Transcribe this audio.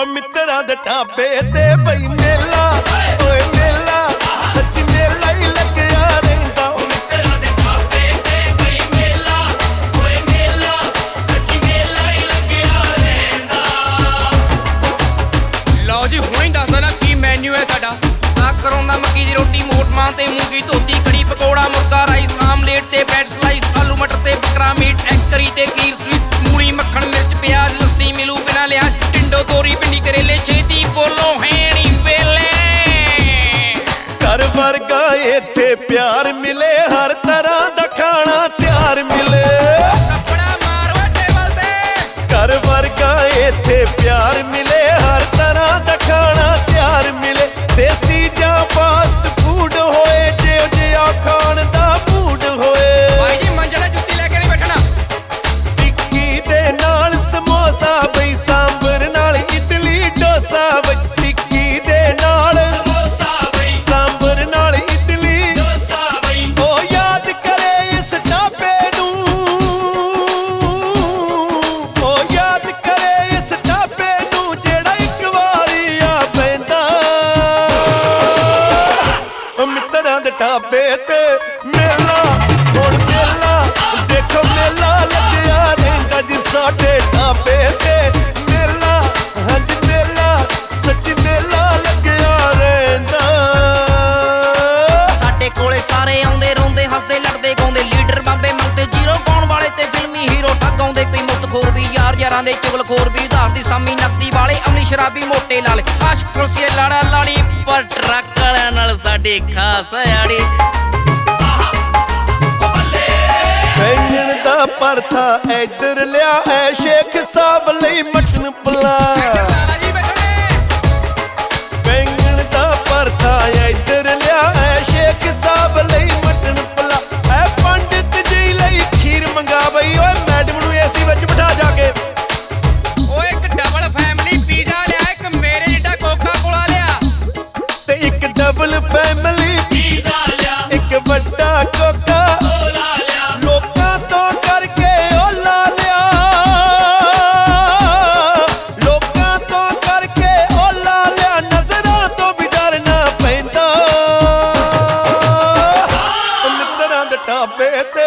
ਓ ਮਿੱਤਰਾਂ ਦੇ ਢਾਬੇ ਤੇ ਬਈ ਮੇਲਾ, ਓਏ ਮੇਲਾ, ਸੱਚੀ ਮੇਲਾ ਹੀ ਲੱਗਿਆ ਰਹਿੰਦਾ। ਓ ਲਓ ਜੀ, ਹੁਣੇ ਹੀ ਦੱਸ ਦੇਣਾ ਕੀ ਮੈਨੂ ਹੈ ਸਾਡਾ। ਸਾਗ ਸਰੋਂਦਾ, ਮੱਕੀ ਦੀ ਰੋਟੀ ਮੋਟਮਾਂ ਤੇ ਮੂੰਗੀ ਧੋਤੀ, ਕੜੀ ਪਕੌੜਾ, ਮੁਰਗਾ ਰਾਈਸ, ਆਮਲੇਟ ਤੇ ਬ੍ਰੈਡ ਸਲਾਈਸ ਆਲੂ ਮਟਰ ਤੇ ਬੱਕਰਾ, ਮੀਟ ਐਗ ਕਰੀ ਤੇ ਕੀ ਇੱਥੇ ਪਿਆਰ ਮਿਲੇ ਹਰ ਤਰ੍ਹਾਂ ਦਾ ਖਾਣਾ ਤਿਆਰ ਮਿਲੇ। ਕੱਪੜਾ ਮਾਰੋ ਟੇਬਲ ਤੇ। ਘਰ ਵਰਗਾ ਇੱਥੇ ਪਿਆਰ ਮਿਲੇ ਹਰ ਤਰ੍ਹਾਂ ਦਾ ਖਾਣਾ ਢਾਬੇ ਤੇ ਮੇਲਾ, ਹੁਣ ਮੇਲਾ ਦੇਖੋ ਮੇਲਾ ਲੱਗਿਆ ਰਹਿੰਦਾ ਜੀ ਸਾਡੇ ਢਾਬੇ ਤੇ। ਮੇਲਾ ਹਾਂਜੀ ਮੇਲਾ, ਸੱਚੀ ਮੇਲਾ ਲੱਗਿਆ ਰਹਿੰਦਾ। ਸਾਡੇ ਕੋਲੇ ਸਾਰੇ ਆਉਂਦੇ, ਰੋਂਦੇ, ਹੱਸਦੇ, ਲੜਦੇ, ਗਾਉਂਦੇ। ਲੀਡਰ ਬਾਬੇ ਮੰਗਦੇ, ਜੀਰੋ ਪਾਉਣ ਵਾਲੇ ਤੇ ਫਿਲਮੀ ਹੀਰੋ ਠੱਗ ਆਉਂਦੇ। ਕੋਈ ਮੁੱਤਖੋਰ ਵੀ ਯਾਰ ਯਾਰਾਂ ਦੇ ਚੁਗਲਖੋਰ ਵੀ ਦੀ ਸਾਮੀ ਨਕਦੀ ਵਾਲੇ ਅਮਲੀ ਸ਼ਰਾਬੀ ਮੋਟੇ ਲਾਲੇ ਆਸ਼ਕ ਪੁਲਸੀਏ ਲਾੜਾ ਲਾੜੀ, ਪਰ ਟਰੱਕ ਵਾਲਿਆਂ ਨਾਲ ਸਾਡੇ ਖਾਸ ਆੜੀ। ਬੈਂਗਣ ਦਾ ਪਰਥਾ ਇੱਧਰ ਲਿਆ ਐ ਸ਼ੇਖ ਢਾਬੇ ਤੇ